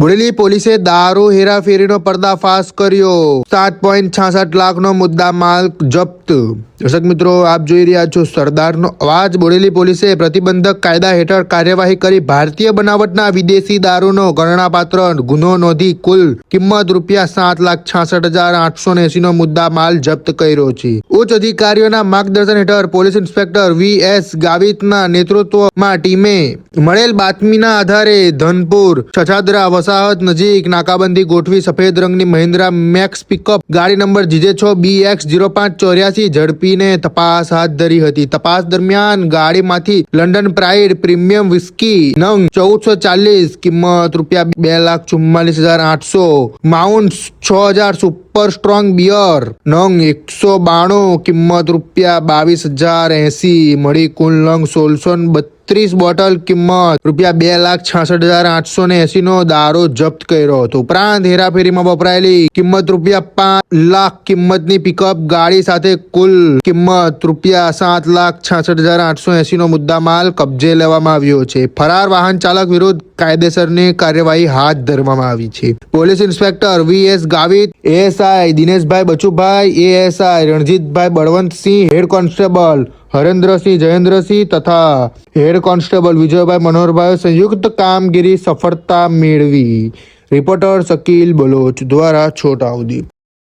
બોડેલી પોલીસે દારૂ હેરાફેરીનો પર્દાફાશ કર્યો. સાત પોઈન્ટ છાસઠ લાખનો મુદ્દા માલ જપ્ત દર્શક મિત્રો, આપ જોઈ રહ્યા છો સરદારનો અવાજ. બોડેલી પોલીસે પ્રતિબંધક કાયદા હેઠળ કાર્યવાહી કરી ભારતીય બનાવટના વિદેશી દારૂનો ગણનાપાત્ર ગુનો નોંધી કુલ કિંમત રૂપિયા સાત લાખ છાસઠ હજાર આઠસો એસી નો મુદ્દા માલ જપ્ત કર્યો છે. ઉચ્ચ અધિકારીઓના માર્ગદર્શન હેઠળ પોલીસ ઇન્સ્પેક્ટર વી એસ ગાવિતના નેતૃત્વમાં ટીમે મળેલ બાતમીના આધારે ધનપુર, છછાદરા, વસાહત નજીક નાકાબંધી ગોઠવી સફેદ રંગની મહિન્દ્રા મેક્સ પિકઅપ ગાડી નંબર જીજે છ બી એક્સ જીરો પાંચ ચોર્યાસી ઝડપીને તપાસ હાથ ધરી હતી. તપાસ દરમિયાન ગાડીમાંથી લંડન પ્રાઇડ પ્રીમિયમ વિસ્કી નંગ ચૌદસો ચાલીસ કિંમત રૂપિયા બે લાખ ચુમ્માલીસ હજાર આઠસો માઉન્ટ છ હજાર સુપર સ્ટ્રોંગ બિયર. નંગ એકસો બાણું, કિંમત રૂપિયા બાવીસ હજાર એસી. મળી કુલ નંગ સોળસો બત્રીસ બોટલ કિંમત રૂપિયા બે લાખ છાસઠ હજાર આઠસો ને એસી નો દારૂ જપ્ત કર્યો હતો. ઉપરાંત હેરાફેરીમાં વપરાયેલી કિંમત રૂપિયા પાંચ લાખ કિંમતની પિકઅપ ગાડી સાથે કુલ કિંમત રૂપિયા સાત લાખ છાસઠ હજાર આઠસો એસી નો મુદ્દા માલ કબજે લેવામાં આવ્યો છે. ફરાર વાહન ચાલક વિરુદ્ધ કાયદેસરની કાર્યવાહી હાથ ધરવામાં આવી છે. Police inspector V S Gavit ASI Dineshbhai Bachubhai ASI Ranjitbhai Balwantsinh, head constable Harendrasinh Jayendrasinh તથા હેડ કોન્સ્ટેબલ વિજયભાઈ મનોહરભાઈ સંયુક્ત કામગીરી સફળતા મેળવી. રિપોર્ટર શકીલ બલોચ દ્વારા છોટાઉદેપુર.